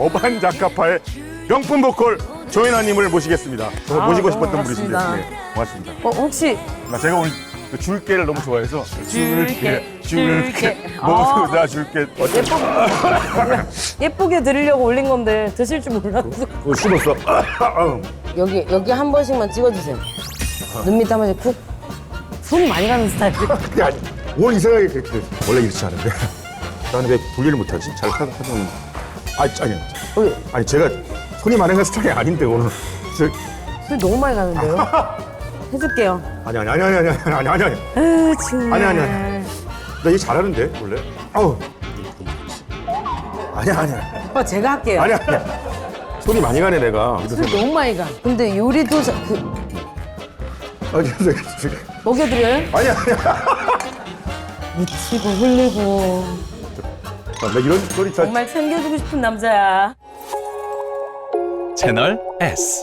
어반 자카파의 명품 보컬 조인아님을 모시겠습니다. 정말 아, 모시고 싶었던 분이신데 반갑습니다. 네, 고맙습니다. 어, 혹시 나 제가 오늘 그 줄게를 너무 좋아해서 줄게, 줄게 줄게. 모두 다 줄게 어째 예쁘게 드리려고 올린 건데 드실 줄 몰랐어. 어, 씹었어 여기 여기 한 번씩만 찍어주세요. 눈밑한 번씩 쿡. 손이 많이 가는 스타일이에요. 그게 아니 오늘 이상하게 그렇게 됐어. 원래 이렇지 않은데 나는 왜 분리를 못하지? 잘 하던 하던 아니, 아니, 왜? 아니 제가 손이 많은 건 스타일이 아닌데 오늘. 저, 술 너무 많이 가는데요? 해줄게요. 아니, 아니, 아니, 아니, 아니, 아니, 아니, 아니. 에휴, 정말. 아니, 아니, 아니. 나얘 잘하는데 원래. 아우. 아니 아니. 오빠 제가 할게요. 아니 아니. 손이 많이 가네 내가. 술 너무 많이 가. 근데 요리도 자, 그, 아니, 저기, 먹여드려요? 아니 아니. 미치고 흘리고. 나 이런 소리 잘 정말 챙겨주고 싶은 남자야. 채널 S.